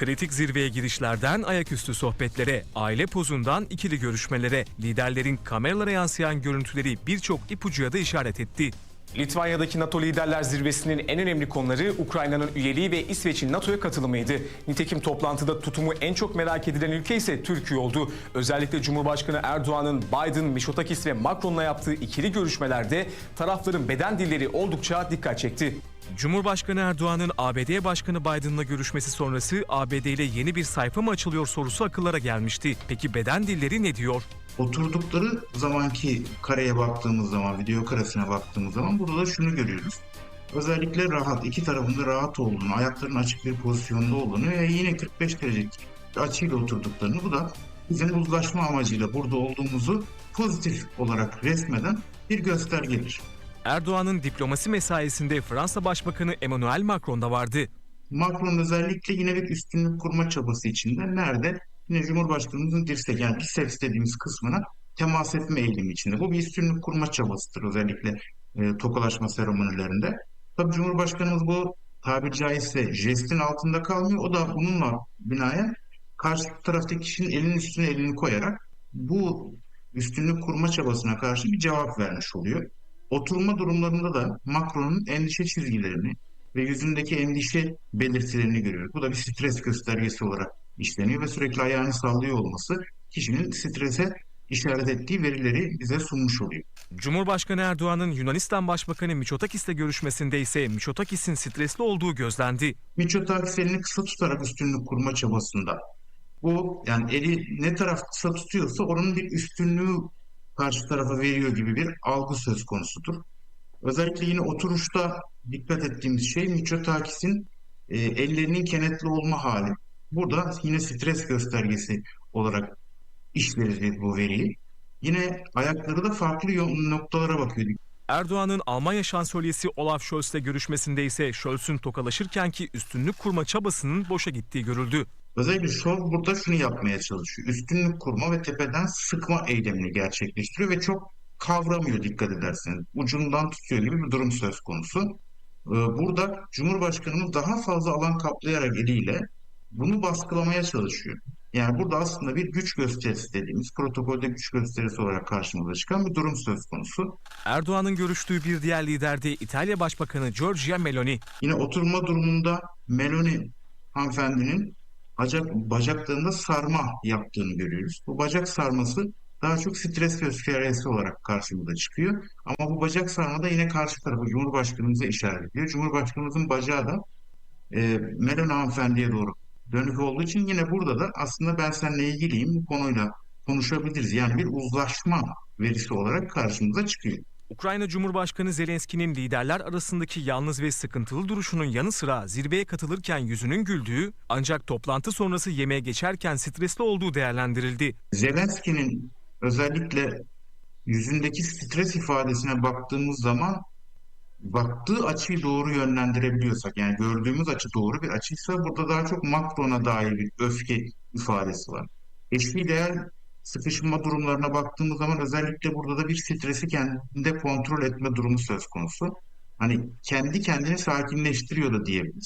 Kritik zirveye girişlerden ayaküstü sohbetlere, aile pozundan ikili görüşmelere, liderlerin kameralara yansıyan görüntüleri birçok ipucuya da işaret etti. Litvanya'daki NATO Liderler Zirvesi'nin en önemli konuları Ukrayna'nın üyeliği ve İsveç'in NATO'ya katılımıydı. Nitekim toplantıda tutumu en çok merak edilen ülke ise Türkiye oldu. Özellikle Cumhurbaşkanı Erdoğan'ın Biden, Mitsotakis ve Macron'la yaptığı ikili görüşmelerde tarafların beden dilleri oldukça dikkat çekti. Cumhurbaşkanı Erdoğan'ın ABD Başkanı Biden'la görüşmesi sonrası ABD ile yeni bir sayfa mı açılıyor sorusu akıllara gelmişti. Peki beden dilleri ne diyor? Oturdukları zamanki kareye baktığımız zaman, video karesine baktığımız zaman burada da şunu görüyoruz. Özellikle rahat, iki tarafında rahat olduğunu, ayaklarının açık bir pozisyonda olduğunu ve yine 45 derecelik açıyla oturduklarını bu da bizim uzlaşma amacıyla burada olduğumuzu pozitif olarak resmeden bir göstergedir. Erdoğan'ın diplomasi mesaisinde Fransa Başbakanı Emmanuel Macron da vardı. Macron özellikle yine bir üstünlük kurma çabası içinde. Nerede? Yine Cumhurbaşkanımızın dirsek yani biceps dediğimiz kısmına temas etme eğilimi içinde. Bu bir üstünlük kurma çabasıdır özellikle e, tokalaşma seremonilerinde. Tabii Cumhurbaşkanımız bu tabiri caizse jestin altında kalmıyor. O da bununla binaen karşı taraftaki kişinin elinin üstüne elini koyarak bu üstünlük kurma çabasına karşı bir cevap vermiş oluyor. Oturma durumlarında da Macron'un endişe çizgilerini ve yüzündeki endişe belirtilerini görüyoruz. Bu da bir stres göstergesi olarak işleniyor ve sürekli ayağını sallıyor olması kişinin strese işaret ettiği verileri bize sunmuş oluyor. Cumhurbaşkanı Erdoğan'ın Yunanistan Başbakanı Mitsotakis'le görüşmesinde ise Mitsotakis'in stresli olduğu gözlendi. Mitsotakis elini kısa tutarak üstünlük kurma çabasında. Bu yani eli ne taraf kısa tutuyorsa onun bir üstünlüğü karşı tarafa veriyor gibi bir algı söz konusudur. Özellikle yine oturuşta dikkat ettiğimiz şey Mitsotakis'in e, ellerinin kenetli olma hali. Burada yine stres göstergesi olarak işleriz bu veriyi. Yine ayakları da farklı noktalara bakıyor. Erdoğan'ın Almanya şansölyesi Olaf Scholz'le görüşmesinde ise Scholz'un tokalaşırken ki üstünlük kurma çabasının boşa gittiği görüldü. Özellikle Scholz burada şunu yapmaya çalışıyor. Üstünlük kurma ve tepeden sıkma eylemini gerçekleştiriyor ve çok kavramıyor dikkat ederseniz. Ucundan tutuyor gibi bir durum söz konusu. Ee, Burada Cumhurbaşkanımız daha fazla alan kaplayarak eliyle bunu baskılamaya çalışıyor. Yani burada aslında bir güç gösterisi dediğimiz protokolde güç gösterisi olarak karşımıza çıkan bir durum söz konusu. Erdoğan'ın görüştüğü bir diğer lider de İtalya Başbakanı Giorgia Meloni. Yine oturma durumunda Meloni hanımefendinin bacak, bacaklarında sarma yaptığını görüyoruz. Bu bacak sarması daha çok stres göstergesi olarak karşımıza çıkıyor. Ama bu bacak sarma da yine karşı tarafı Cumhurbaşkanımıza işaret ediyor. Cumhurbaşkanımızın bacağı da e, Meloni hanımefendiye doğru dönük olduğu için yine burada da aslında ben seninle ilgiliyim bu konuyla konuşabiliriz. Yani bir uzlaşma verisi olarak karşımıza çıkıyor. Ukrayna Cumhurbaşkanı Zelenski'nin liderler arasındaki yalnız ve sıkıntılı duruşunun yanı sıra zirveye katılırken yüzünün güldüğü ancak toplantı sonrası yemeğe geçerken stresli olduğu değerlendirildi. Zelenski'nin özellikle yüzündeki stres ifadesine baktığımız zaman baktığı açıyı doğru yönlendirebiliyorsak yani gördüğümüz açı doğru bir açıysa burada daha çok Macron'a dair bir öfke ifadesi var. Eşli değer sıkışma durumlarına baktığımız zaman özellikle burada da bir stresi kendinde kontrol etme durumu söz konusu. Hani kendi kendini sakinleştiriyor da diyebiliriz.